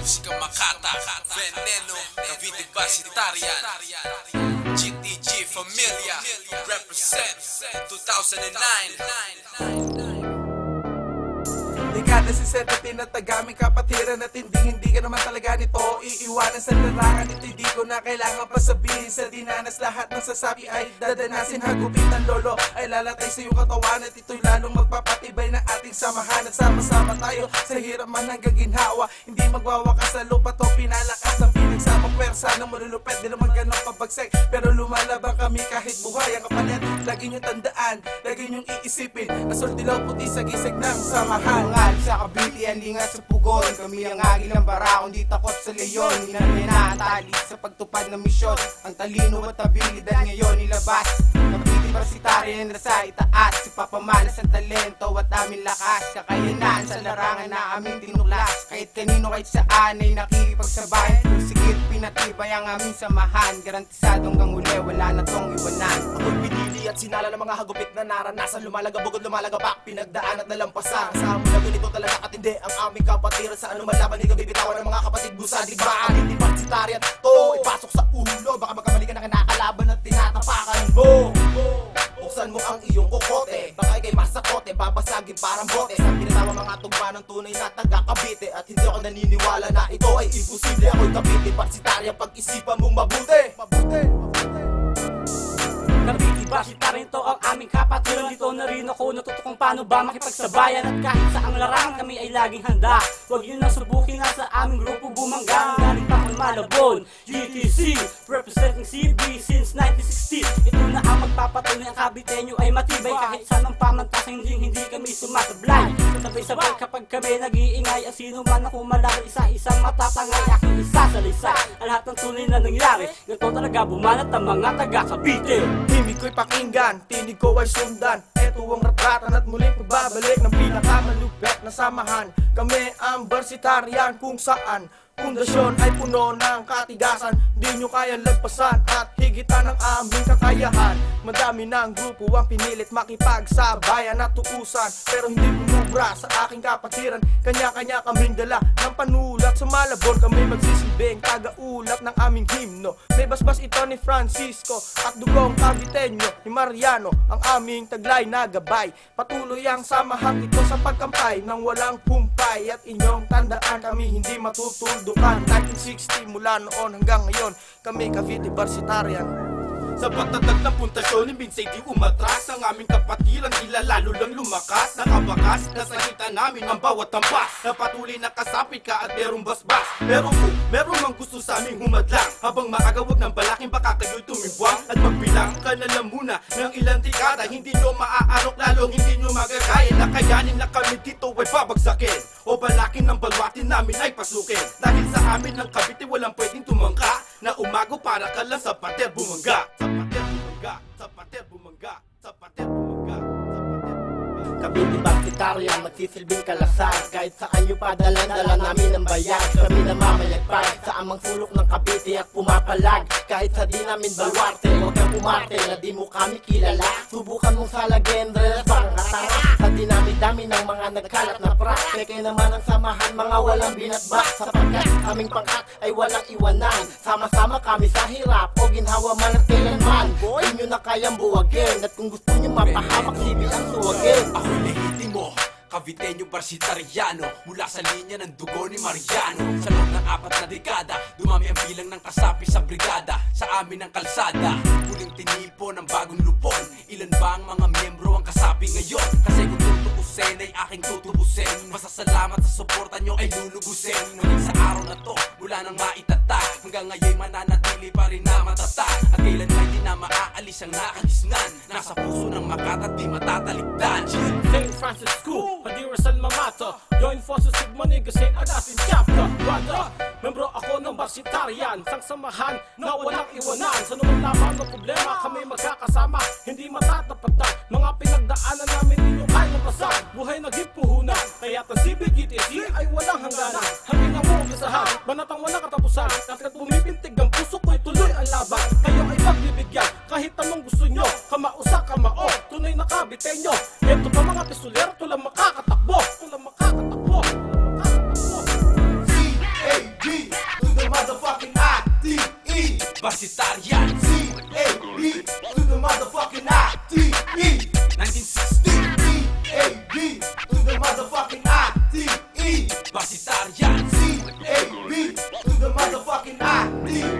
Musika Makata, Veneno, Cavite Basitarian, GTG Familia, represent 2009. Dekada si kapatiran At hindi hindi ka naman talaga nito Iiwanan. Sa larangan Ito hindi ko na kailangan pa sabihin Sa dinanas lahat ng sasabi ay dadanasin. Hagupit ng lolo ay lalatay sa iyong katawan At ito'y lalong magpapatibay ng ating samahan. At sama-sama tayo sa hirap man hanggang ginhawa. Hindi magwawakas sa lupa to pinalakas Ang pinagsamang pwersa ng malulupet. Di naman ganun kabagsek Pero lumalaban kami kahit buhay. Ang kapalit, lagi nyo tandaan Lagi nyong iisipin. Asol dilaw puti sa gisag ng samahan. Mga sa Cavite, alingan sa pugon. Kami ang agil ng bara, kundi takot sa leyon. Inalay na ang tali sa pagtupad ng misyon. Ang talino at abilidad ngayon ilabas Cavite Varsitarian na sa itaas. Si Papamalas ang talento at aming lakas. Kakayanan sa larangan na aming tinuklas. Kahit kanino kahit saan ay nakikipagsabayan. Sigit pinatibay ang aming samahan? Garantisadong hanggang uli, wala na tong iwanan. Ako'y pinili at sinala ng mga hagupit na naranasan. Lumalagabog at lumalagabak, pinagdaan at nalampasan. Sa amin na ganito talaga katindi ang aming kapatiran. Sa anumang laban, hindi kami bitawan ng mga kapatid busa Di ba ating di partitarian to ipasok sa ulo. Baka magkamali ka na kinakalaban at tinatapakan mo Mo ang iyong kokote. Baka ikay masakote, babasagin parang bote. Sa pinatawa mga tugma ng tunay na taga-kabite At hindi ako naniniwala na ito ay imposible. Ako'y kabite, parsitarya pag-isipan mong mabuti. Mabuti, mabuti. Kabiti Bakit rin to ang aming kapatiran Dito na rin ako natuto paano ba makipagsabayan. At kahit sa ang larangan kami ay laging handa. Huwag yun na subukin na sa aming grupo kung Malabon, GTC Representing CB since 1960 Ito na ang magpapatunay ang kabitenyo ay matibay. Kahit saan ang pamantas hindi hindi kami sumasablay. Sabay-sabay kapag kami nag-iingay Ang sino man ako malaki isa-isang matatangay Aking isasalaysay. Ang lahat ng tunay na nangyari Ganito talaga bumanat ang mga taga-Cavite. Himig ko'y pakinggan, tinig ko ay sundan Ito ang retratan at muling pagbabalik ng pinakamalupet na samahan. Kami ang Varsitarian kung saan Pundasyon ay puno ng katigasan. Di nyo kayang lagpasan at higitan ng aming kakayahan. Madami ng grupo ang pinilit makipagsabayan at tuusan. Pero hindi bumubra sa aking kapatiran. Kanya-kanya kaming dala ng panulat Sa Malabon kami magsisilbing tagaulat ng aming himno. May basbas ito ni Francisco at dugong Caviteño ni Mariano Ang aming taglay na gabay. Patuloy ang samahang ito sa pagkampay Nang walang humpay. At inyong tandaan kami hindi matutuldukan. 1960 mula noon hanggang ngayon Kami Cavite Varsitarian Sa pagtatag ng puntasyon, imbing di umatras. Ang aming kapatiran, tila lalo lang lumakas. Nakabakas, nasa kita namin ang bawat tampas. Na patuloy na kasapit ka at merong basbas. Pero kung meron mang gusto sa aming humadlang. Habang maaga wag ng balaking baka kayo'y tumibuang At magbilang ka na lang muna ng ilang dekada Hindi nyo maaarok lalong hindi nyo magagaya Nakayanin na kami dito ay babagsakin. O balakin ng balwatin namin ay pasukin. Dahil sa amin ng kabiti walang pwedeng tumangka para ka lang sa pater bumangga. Sa pater bumangga, sa pater bumangga, sa pater bumangga, sa bumangga. Kabiti Bakitarian, magsisilbing kalasar Kahit saan nyo padala, dala namin ang bayag Kami na mamayagpag sa amang sulok ng Kabiti at pumapalag. Kahit sa di namin baluarte, huwag kang umarte Na di mo kami kilala. Subukan mong salagin, relas bang katara Sa dinami-dami ng mga nagkalat na prak Peke naman ang samahan, mga walang binatbak. Sapagkat aming pangkat ay walang iwanan. Sama-sama kami sa hirap o ginhawa man at kailanman. Di nyo na kayang buwagin. At kung gusto nyo mapahamak, sibi ang suwagin. Ako'y legitimo Caviteño Barsitariano Mula sa linya ng dugo ni Mariano. Sa loob ng apat na dekada Dumami ang bilang ng kasapi sa brigada. Sa amin ang kalsada Huling tinipo ng bagong lupon. Ilan ba ang mga miyembro ang kasapi aking tutubusin Masasalamat sa suporta nyo ay lulubusin Ngunit sa araw na to Mula nang maitatag Hanggang ngayon mananatili pa rin na matatag At kailan may di na maaalis ang nakagisnan Nasa puso ng makat at di matatalikdan St. Francis School, Hadira San Mamato Join forces with Maniga St. Augustine Chapter Brother, ng Barsitarian Sang samahan na walang iwanan. Sa naman lamang ng problema kami magkakasama Hindi matatapatan. Mga pinagdaanan namin ninyo kaya napasan Buhay naging puhunan Kaya ang CBGTC ay walang hangganan. Hangin ang muugisahan Banatang walang katapusan. Kahit bumipintig ang puso ko'y tuloy ang laban. Kayo ay pagbibigyan Kahit anong gusto nyo. Kamausa, kamao Tunay na kabitenyo Ito pa mga pisulero Tulang makakatanong Vassitarian C-A-B to the motherfucking I-T-E 1960 C-A-B to the motherfucking I-T-E Vassitarian C-A-B to the motherfucking I-T-E